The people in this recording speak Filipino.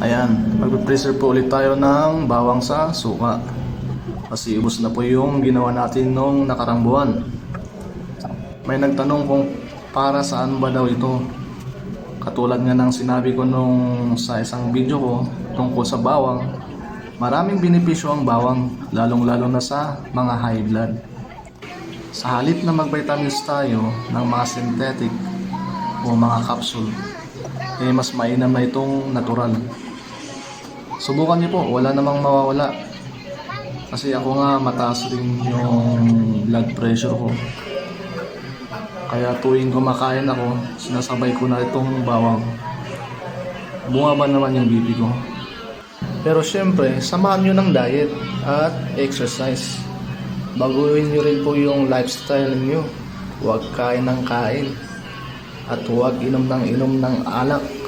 Ayan, magpipreserve po ulit tayo ng bawang sa suka. Kasi ubos na po yung ginawa natin nung nakarang buwan. May nagtanong kung para saan ba daw ito. Katulad nga ng sinabi ko nung sa isang video ko tungkol sa bawang, maraming benepisyo ang bawang, lalong-lalo na sa mga high blood. Sa halip na mag-vitamins tayo ng mga synthetic o mga capsule, eh mas mainam na itong natural. Subukan niyo po, wala namang mawawala. Kasi ako nga mataas rin yung blood pressure ko. Kaya tuwing kumakain ako, sinasabay ko na itong bawang. Bumaba naman yung BP ko. Pero syempre, samahan nyo ng diet at exercise. Baguhin nyo rin po yung lifestyle niyo. Huwag kain ng kain. At huwag inom ng inom ng alak